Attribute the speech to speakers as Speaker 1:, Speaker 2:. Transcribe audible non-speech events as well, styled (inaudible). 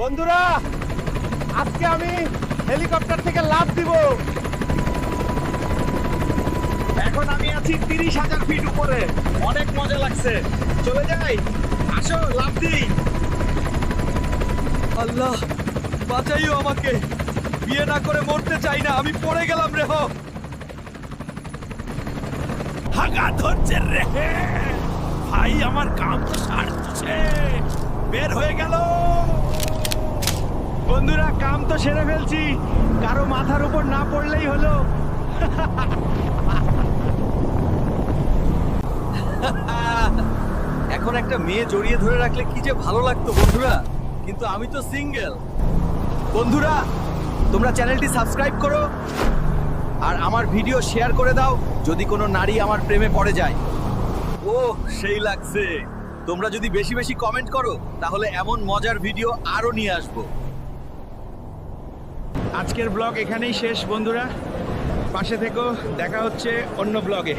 Speaker 1: বন্ধুরা, আজকে আমি হেলিকপ্টার থেকে লাভ দিব।
Speaker 2: এখন আমি আছি তিরিশ হাজার ফিট উপরে। অনেক মজা লাগছে। চলে যাই। আসো লাভ দিই।
Speaker 3: আল্লাহ, বাঁচাইও আমাকে। বিয়ে না করে মরতে চাই না, আমি পড়ে গেলাম রে হো।
Speaker 2: হাগা ধরছে রে। ভাই, আমার কাম তো সারছে। বের হয়ে গেল। বন্ধুরা, কাম তো সেরে ফেলছি। কারও মাথার উপর না পড়লেই হলো। (laughs)
Speaker 3: এখন একটা মেয়ে জড়িয়ে ধরে রাখলে কি যে ভালো লাগতো বন্ধুরা, কিন্তু আমি তো সিঙ্গেল বন্ধুরা, তোমরা চ্যানেলটি সাবস্ক্রাইব করো আর আমার ভিডিও শেয়ার করে দাও যদি কোনো নারী আমার প্রেমে পড়ে যায়। ও সেই লাগছে। তোমরা যদি বেশি বেশি কমেন্ট করো, তাহলে এমন মজার ভিডিও আরও নিয়ে আসব।
Speaker 2: আজকের ব্লগ এখানেই শেষ বন্ধুরা। পাশে থেকেও দেখা হচ্ছে অন্য ব্লগে